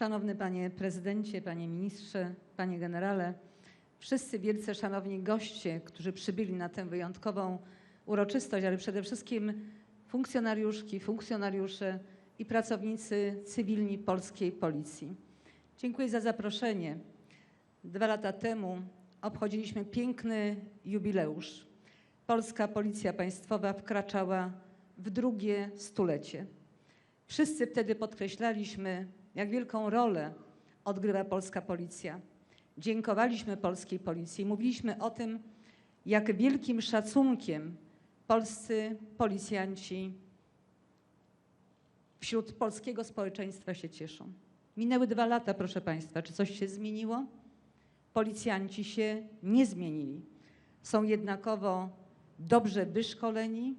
Szanowny Panie Prezydencie, Panie Ministrze, Panie Generale, wszyscy wielce szanowni goście, którzy przybyli na tę wyjątkową uroczystość, ale przede wszystkim funkcjonariuszki, funkcjonariusze i pracownicy cywilni polskiej policji. Dziękuję za zaproszenie. Dwa lata temu obchodziliśmy piękny jubileusz. Polska Policja Państwowa wkraczała w drugie stulecie. Wszyscy wtedy podkreślaliśmy, jak wielką rolę odgrywa polska policja. Dziękowaliśmy polskiej policji, mówiliśmy o tym, jak wielkim szacunkiem polscy policjanci wśród polskiego społeczeństwa się cieszą. Minęły dwa lata, proszę Państwa. Czy coś się zmieniło? Policjanci się nie zmienili. Są jednakowo dobrze wyszkoleni,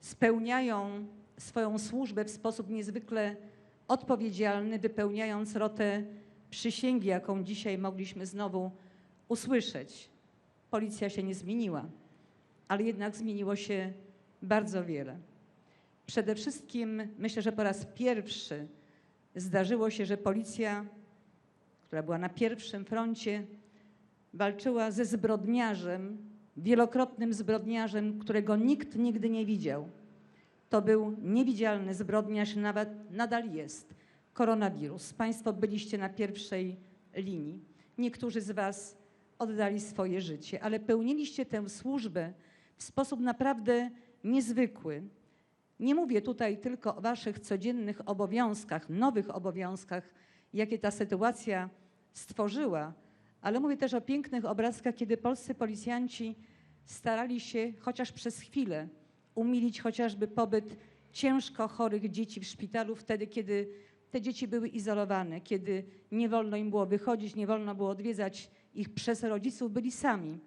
spełniają swoją służbę w sposób niezwykle odpowiedzialny, wypełniając rotę przysięgi, jaką dzisiaj mogliśmy znowu usłyszeć. Policja się nie zmieniła, ale jednak zmieniło się bardzo wiele. Przede wszystkim myślę, że po raz pierwszy zdarzyło się, że policja, która była na pierwszym froncie, walczyła ze zbrodniarzem, wielokrotnym zbrodniarzem, którego nikt nigdy nie widział. To był niewidzialny zbrodniarz, nawet nadal jest koronawirus. Państwo byliście na pierwszej linii. Niektórzy z Was oddali swoje życie, ale pełniliście tę służbę w sposób naprawdę niezwykły. Nie mówię tutaj tylko o Waszych codziennych obowiązkach, nowych obowiązkach, jakie ta sytuacja stworzyła, ale mówię też o pięknych obrazkach, kiedy polscy policjanci starali się chociaż przez chwilę umilić chociażby pobyt ciężko chorych dzieci w szpitalu, wtedy kiedy te dzieci były izolowane, kiedy nie wolno im było wychodzić, nie wolno było odwiedzać ich przez rodziców, byli sami.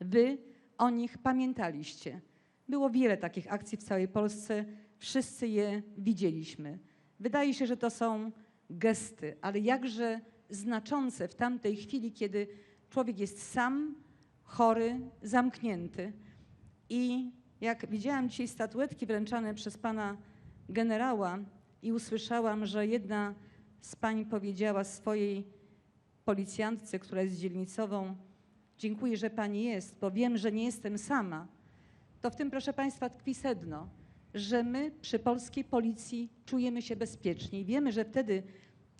Wy o nich pamiętaliście. Było wiele takich akcji w całej Polsce, wszyscy je widzieliśmy. Wydaje się, że to są gesty, ale jakże znaczące w tamtej chwili, kiedy człowiek jest sam, chory, zamknięty. I jak widziałam dzisiaj statuetki wręczane przez pana generała i usłyszałam, że jedna z pań powiedziała swojej policjantce, która jest dzielnicową, dziękuję, że pani jest, bo wiem, że nie jestem sama. To w tym, proszę państwa, tkwi sedno, że my przy polskiej policji czujemy się bezpieczniej. Wiemy, że wtedy,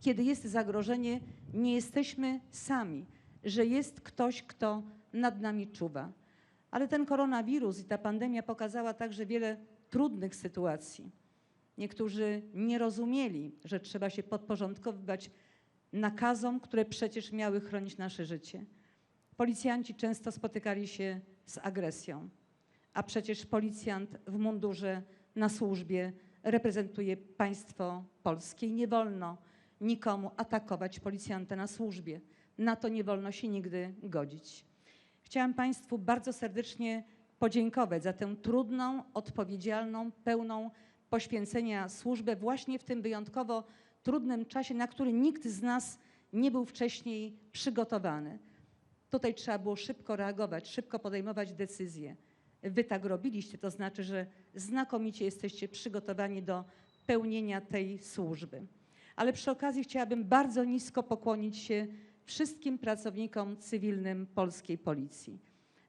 kiedy jest zagrożenie, nie jesteśmy sami, że jest ktoś, kto nad nami czuwa. Ale ten koronawirus i ta pandemia pokazała także wiele trudnych sytuacji. Niektórzy nie rozumieli, że trzeba się podporządkowywać nakazom, które przecież miały chronić nasze życie. Policjanci często spotykali się z agresją, a przecież policjant w mundurze na służbie reprezentuje państwo polskie i nie wolno nikomu atakować policjanta na służbie. Na to nie wolno się nigdy godzić. Chciałam Państwu bardzo serdecznie podziękować za tę trudną, odpowiedzialną, pełną poświęcenia służbę właśnie w tym wyjątkowo trudnym czasie, na który nikt z nas nie był wcześniej przygotowany. Tutaj trzeba było szybko reagować, szybko podejmować decyzje. Wy tak robiliście, to znaczy, że znakomicie jesteście przygotowani do pełnienia tej służby. Ale przy okazji chciałabym bardzo nisko pokłonić się wszystkim pracownikom cywilnym polskiej policji.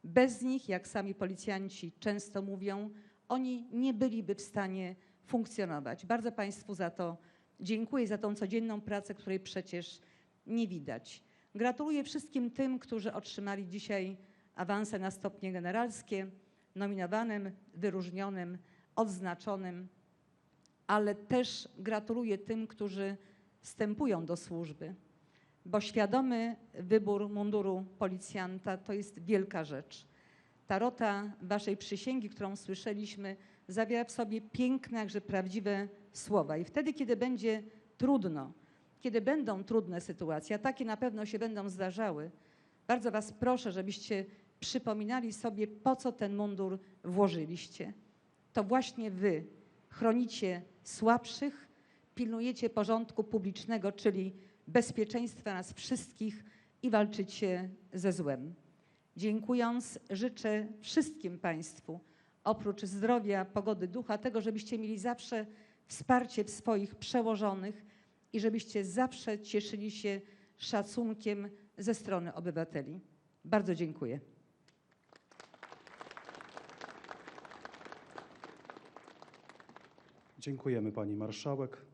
Bez nich, jak sami policjanci często mówią, oni nie byliby w stanie funkcjonować. Bardzo Państwu za to dziękuję, za tą codzienną pracę, której przecież nie widać. Gratuluję wszystkim tym, którzy otrzymali dzisiaj awanse na stopnie generalskie, nominowanym, wyróżnionym, odznaczonym, ale też gratuluję tym, którzy wstępują do służby bo świadomy wybór munduru policjanta to jest wielka rzecz. Ta rota waszej przysięgi, którą słyszeliśmy, zawiera w sobie piękne, jakże prawdziwe słowa. I wtedy, kiedy będzie trudno, kiedy będą trudne sytuacje, a takie na pewno się będą zdarzały, bardzo was proszę, żebyście przypominali sobie, po co ten mundur włożyliście. To właśnie wy chronicie słabszych, pilnujecie porządku publicznego, czyli bezpieczeństwa nas wszystkich i walczycie ze złem. Dziękując, życzę wszystkim Państwu, oprócz zdrowia, pogody ducha, tego, żebyście mieli zawsze wsparcie w swoich przełożonych i żebyście zawsze cieszyli się szacunkiem ze strony obywateli. Bardzo dziękuję. Dziękujemy pani marszałek.